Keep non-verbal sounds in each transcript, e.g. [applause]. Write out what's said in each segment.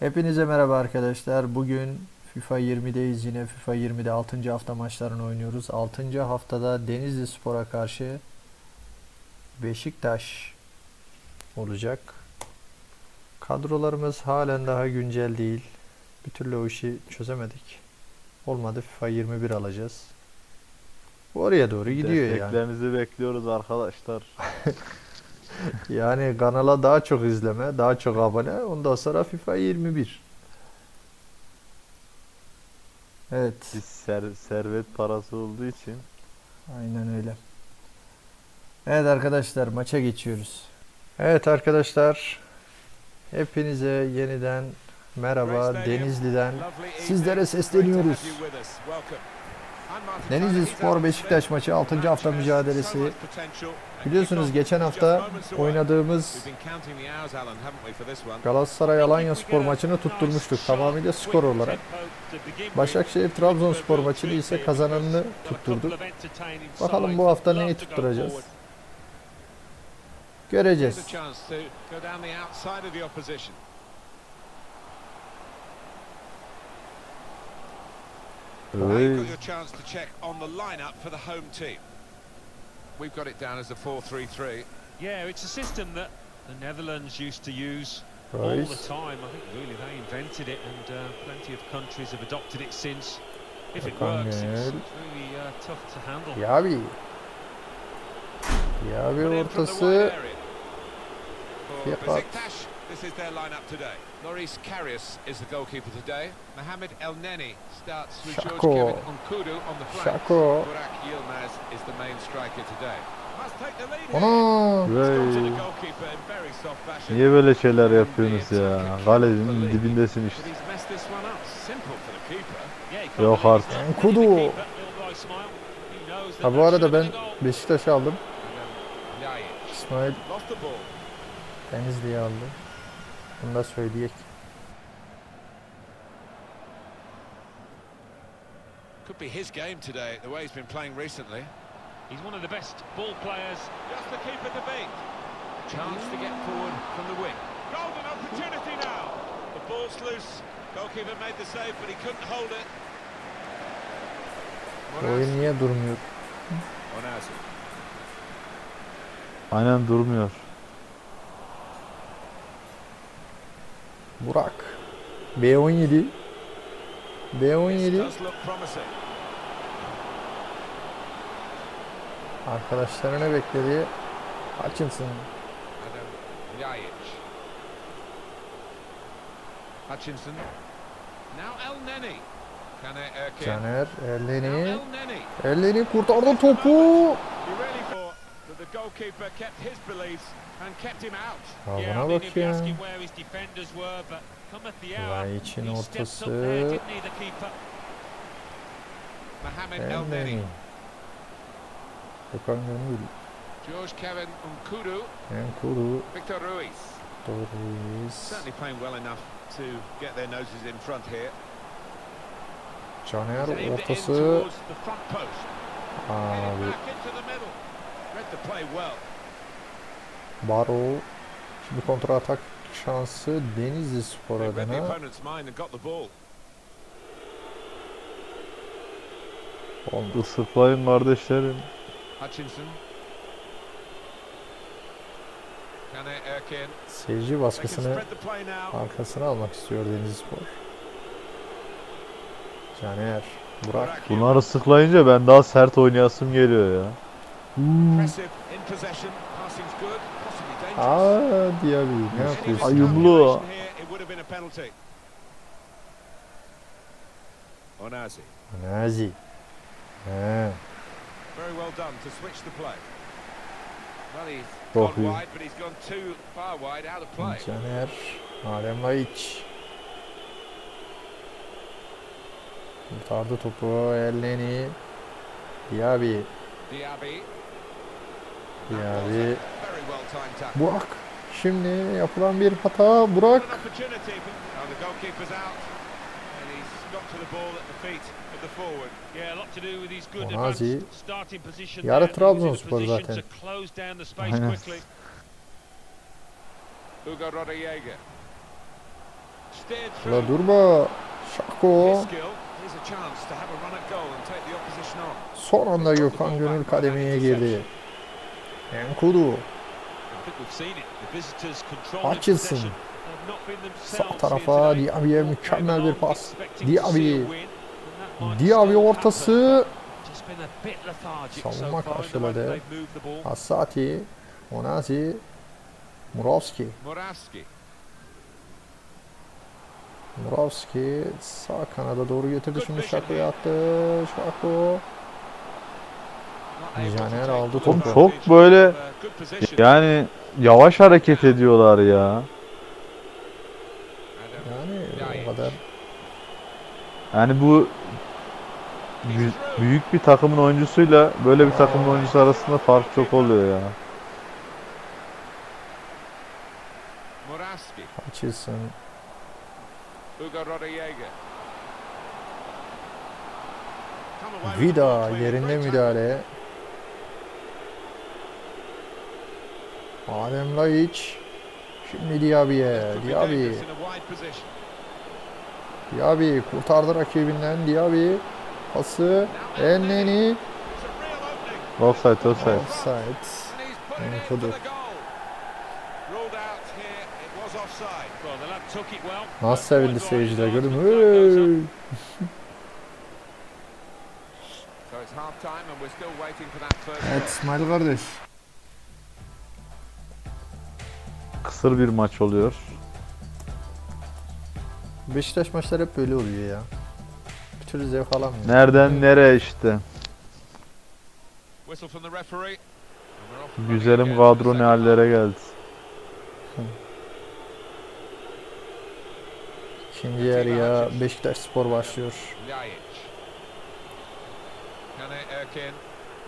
Hepinize merhaba arkadaşlar. Bugün FIFA 20'deyiz yine. FIFA 20'de 6. hafta maçlarını oynuyoruz. 6. haftada Denizli Spor'a karşı Beşiktaş olacak. Kadrolarımız halen daha güncel değil. Bir türlü o işi çözemedik. Olmadı FIFA 21 alacağız. Oraya doğru gidiyor yani. Desteklerinizi bekliyoruz arkadaşlar. [laughs] Yani kanala daha çok izleme, daha çok abone. Ondan sonra FIFA 21. Evet. Biz ser, servet parası olduğu için Aynen öyle. Evet arkadaşlar maça geçiyoruz. Evet arkadaşlar. Hepinize yeniden merhaba Denizli'den. Sizlere sesleniyoruz. Denizli Spor Beşiktaş maçı 6. hafta mücadelesi. Biliyorsunuz geçen hafta oynadığımız Galatasaray Alanya Spor maçını tutturmuştuk tamamıyla skor olarak. Başakşehir Trabzonspor maçını ise kazananını tutturduk. Bakalım bu hafta neyi tutturacağız? Göreceğiz. Now Öy. you've got your chance to check on the lineup for the home team. We've got it down as a 4-3-3. Yeah, it's a system that the Netherlands used to use all the time. I think really they invented it, and uh, plenty of countries have adopted it since. If it works, it's, it's really uh, tough to handle. Yavi. Yavi Put in from the ortası. wide Yapat. This is their lineup today. Loris Karius is the goalkeeper today. Mohamed El Neni starts with George. Kevin Nkudu on the flank. Şako. Burak Yilmaz is the main striker today. Must take the lead. Ana. He's gone to the Vay. goalkeeper in very soft fashion. Niye böyle şeyler yapıyorsunuz ya? Kalenin dibindesin işte. Yok artık. he's not Nkudu. winning the keeper. Little guy smile. He knows that Ha bu arada ben. Beşiktaş'ı aldım. İsmail. Denizli'yi aldı. Bunu da söyleyek. Could be his game today, the way he's been playing recently. He's one of the best ball players. Just the keeper to beat. Chance to get forward from the wing. Golden opportunity now. The ball's loose. Goalkeeper made the save, but he couldn't hold it. Oyun niye durmuyor? Aynen durmuyor. Burak. B17. This B17. does look promising. Arkadaşlarını bekledi. Hutchinson. Hutchinson. Caner. Neni. Eleni kurtardı topu. The goalkeeper kept his beliefs and kept him out. Yeah, I mean, he'd be ya. asking where his defenders were, but come at the hour, Vay için he stepped up ortası. there, didn't he, the keeper? Mohamed El Eleni. Neni. Gökhan Gönül. George Kevin Nkudu. Enkulu. Victor Ruiz. Torres. Certainly playing well enough to get their noses in front here. Caner ortası. Abi. Baro. Şimdi kontra atak şansı Denizli Spor adına. Oğlum Isırplayın kardeşlerim. Hutchinson. Kane Erkin. Seyirci baskısını arkasına almak istiyor Denizli Spor. Caner. Burak. Burak Bunları sıklayınca ben daha sert oynayasım geliyor ya. Dangerous. Aa Diaby ne yapıyorsun? Ayımlı. miscalculation here, it would have been a penalty. Onazi. Nazi. He. Very well done to switch the play. Well, he's Çok gone iyi. wide, but he's gone too far wide out of play. Caner. Adem Laiç. Kurtardı topu. Elneni. Diaby. Diaby. Tackle. Burak. Şimdi yapılan bir hata. Burak. Onazi. Yarı Trabzonspor zaten. Aynen. La durma. Şako. Son anda Gökhan Gönül kademeye girdi. Enkudu. Hutchinson. Sağ tarafa. Diaby'e mükemmel bir pas. Diaby. Diaby ortası. Savunma karşıladı. Hassati. Onazi. Murawski. Murawski sağ kanada doğru getirdi. Şimdi Şako'ya attı. Şako. Caner aldı topu. Oğlum çok böyle yani yavaş hareket ediyorlar ya. Yani o kadar Yani bu bü- büyük bir takımın oyuncusuyla böyle bir takımın oyuncusu arasında fark çok oluyor ya. Hutchinson. Vida yerinde müdahale. Adem Laiç. Şimdi Diaby'e. Diaby. Diaby kurtardı rakibinden. Diaby. Pası. Enneni. Offside offside. Offside. Well. Nasıl sevindi seyirciler gördün mü? that goes up. [laughs] [laughs] Kısır bir maç oluyor. Beşiktaş maçları hep böyle oluyor ya. Bir türlü zevk alamıyor. Nereden nereye işte. Güzelim kadro ne hallere geldi. İkinci yarıya Beşiktaş Spor başlıyor.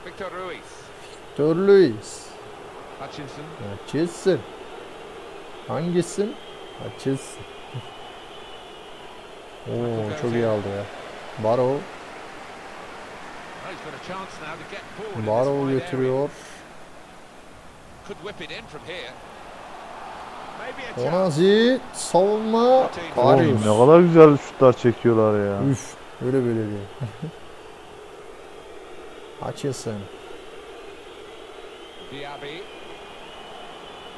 Victor Ruiz. Victor Luis. Hutchinson. Hutchinson. Hangisin? Hutchinson. Oo çok iyi aldı ya. Wide area. götürüyor. Onazi savunma. Oğlum Karius. ne kadar güzel şutlar çekiyorlar ya. Üf. Öyle böyle değil. [laughs] Hutchinson. Diaby.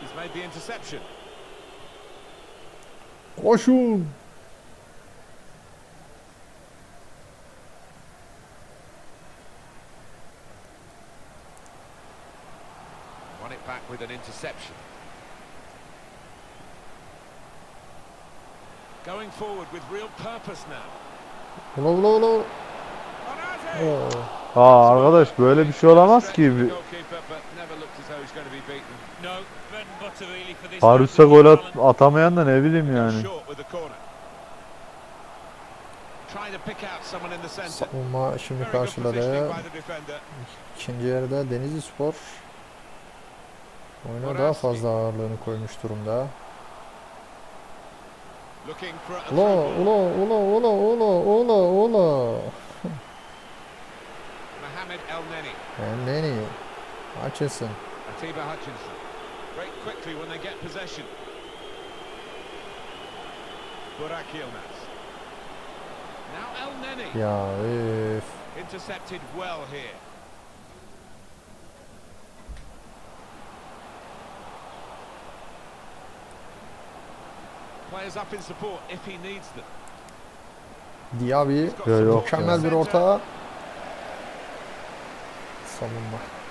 He's made the interception. Koşun. Won it back with an interception. Going forward with real purpose now. Ula ula ula. Oo. Aa arkadaş böyle bir şey olamaz ki. Paris'e gol at- atamayan da ne bileyim yani. Savunma şimdi karşıladı. İkinci yarıda Denizli Spor oyuna daha fazla ağırlığını koymuş durumda. Looking for a Ula through ball. ula ula ula ula ula ula. Mohamed El Neni. Enneni. Hutchinson. Atiba Hutchinson. Break quickly when they get possession. Burak Yilmaz. Now El Neni. Ya üf. Intercepted well here. Players up in support if he needs them. Diaby. From Mükemmel bir orta. Savunma.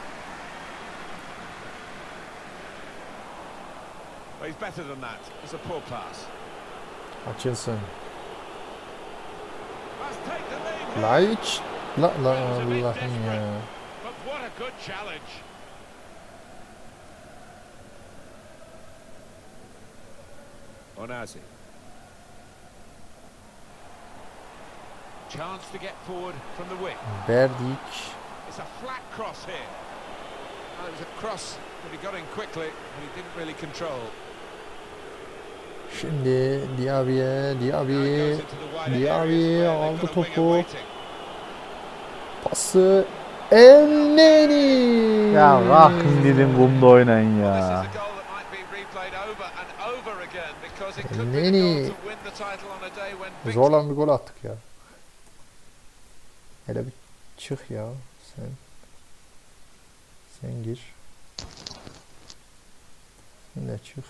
He's better than that. It's a poor pass. Hutchinson. Must take the lead. here. Laiç. La la Allah'ım ya. But what a good challenge. Onazi. Chance to get forward from the wing. Berdik. It's a flat cross here. Well, it was a cross that he got in quickly and he didn't really control. Şimdi Diaby'e. Diaby. Diaby aldı topu. Pası. Enneni. Ya bak gidin kumda oynayın ya. is a goal that might be replayed over and over again because Because it could be the Neni. goal to win the title on a day when big Zorlan bir gol attık ya. Hele bir çık ya sen. Sen gir. Sen de çık.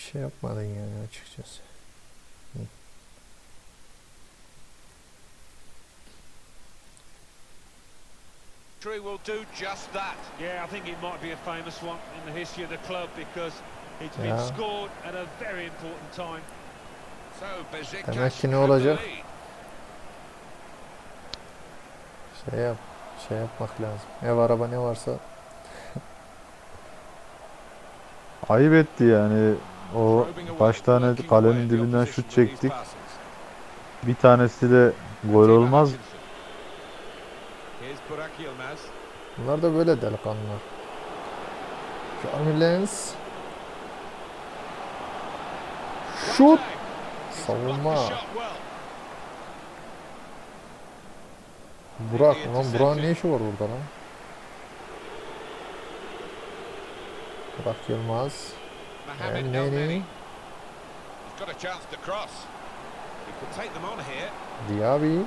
Çok bir şey yapmadın yani açıkçası. victory will do just that. Yeah, I think it might be a famous one in the history of the club because it's been scored at a very important time. So Demek ki ne olacak? Şey yap. Şey yapmak lazım. Ev araba ne varsa Ayıp etti yani. O kaç tane kalenin dibinden şut çektik. Bir tanesi de gol olmaz. Bunlar da böyle delikanlılar. Jeremy Lens. Şut. Savunma. Burak. Ulan Burak'ın ne işi var orada lan? Burak Yılmaz. Mohamed Elneny. He's got a chance to cross. He could take them on here. Diaby.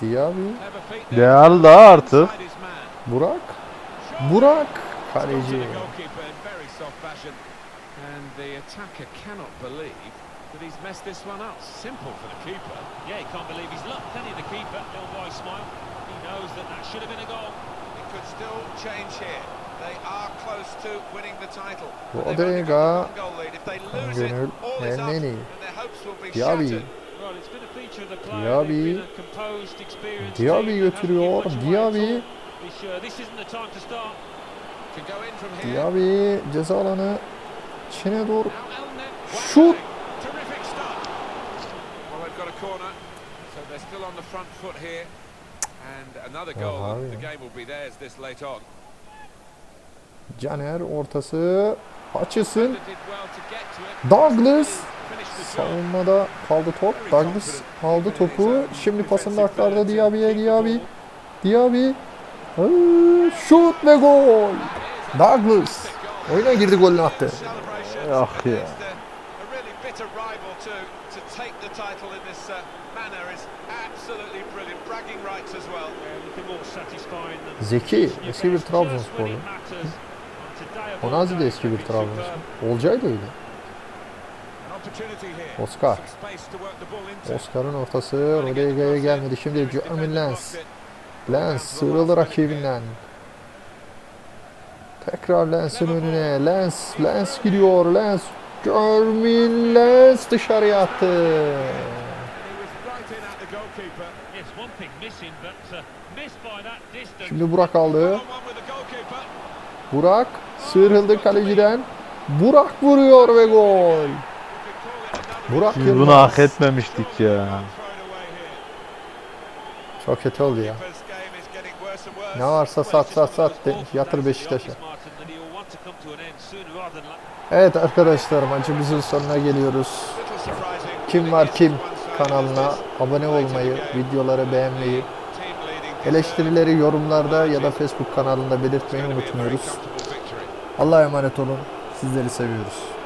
Diaby. Real da artık. Burak. Burak. Kaleci. And the attacker cannot believe that he's messed this one up. Simple for the keeper. Yeah, he can't believe he's luck, can he, the keeper? Little boy smile. He knows that that should have been a goal. It could still change here. They are close to winning the title. Bu But they've only got Odega. the one goal lead. If they lose it, Gönül. be Diaby. Diaby. Diaby götürüyor. Diaby. Diaby ceza alanı içine doğru. Goal. Aha, ya. the game will be theirs this late on. Caner ortası. Hutchison. Douglas. Savunmada kaldı top. Douglas aldı topu. Şimdi pasını aktardı Diaby'ye. Diaby. Diaby. Şut ve gol. Douglas. Oyuna girdi golünü attı. Ah ya. Zeki. Eski bir Trabzonsporlu. Onazi de eski bir. Trabzonspor. Olcay da öyle. Oscar. Oscar'ın ortası Rodriguez'e gelmedi. Şimdi Jeremy Lens. Lens sıyrıldı rakibinden. Tekrar Lens'in önüne. Lens, Lens gidiyor. Lens. Jeremy Lens dışarıya attı. Şimdi Burak aldı. Burak sıyrıldı kaleciden. Burak vuruyor ve gol. Burak Biz bunu Yılmaz. hak etmemiştik ya. Çok kötü oldu ya. Ne varsa sat sat sat yatır Beşiktaş'a. Evet arkadaşlar maçımızın sonuna geliyoruz. Kim var kim kanalına abone olmayı, videoları beğenmeyi, eleştirileri yorumlarda ya da Facebook kanalında belirtmeyi unutmuyoruz. Allah'a emanet olun. Sizleri seviyoruz.